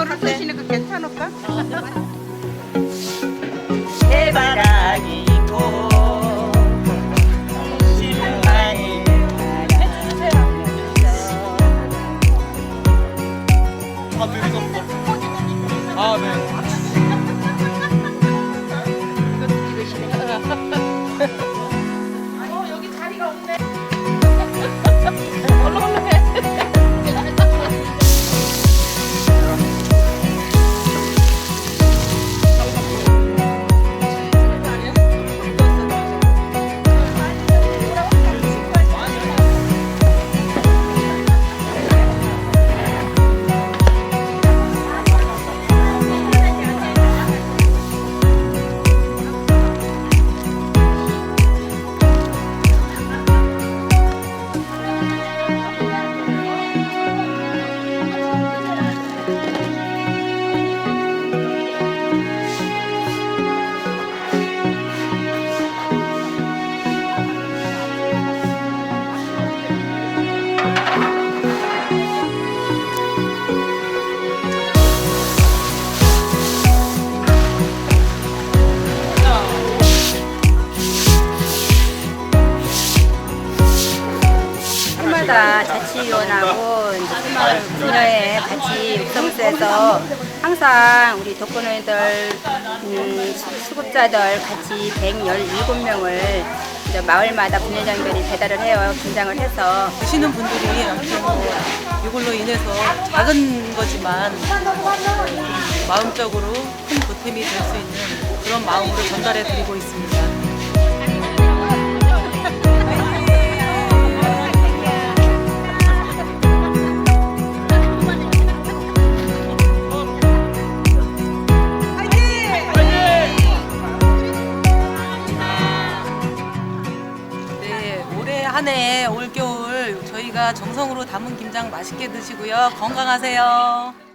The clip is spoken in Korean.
서로 쓰시는 거 괜찮을까? 아, 네. 해마다 자치위원하고 이제 분야에 같이 육성수에서 항상 우리 독거노인들 음, 수- 수급자들 같이 117명을 이제 마을마다 분회장들이 배달을 해요. 김장을 해서 드시는 분들이 아무튼 뭐 이걸로 인해서 작은 거지만 좀 마음적으로 큰 보탬이 될 수 있는 그런 마음으로 전달해 드리고 있습니다. 올해 한 해 올겨울 저희가 정성으로 담은 김장 맛있게 드시고요. 건강하세요.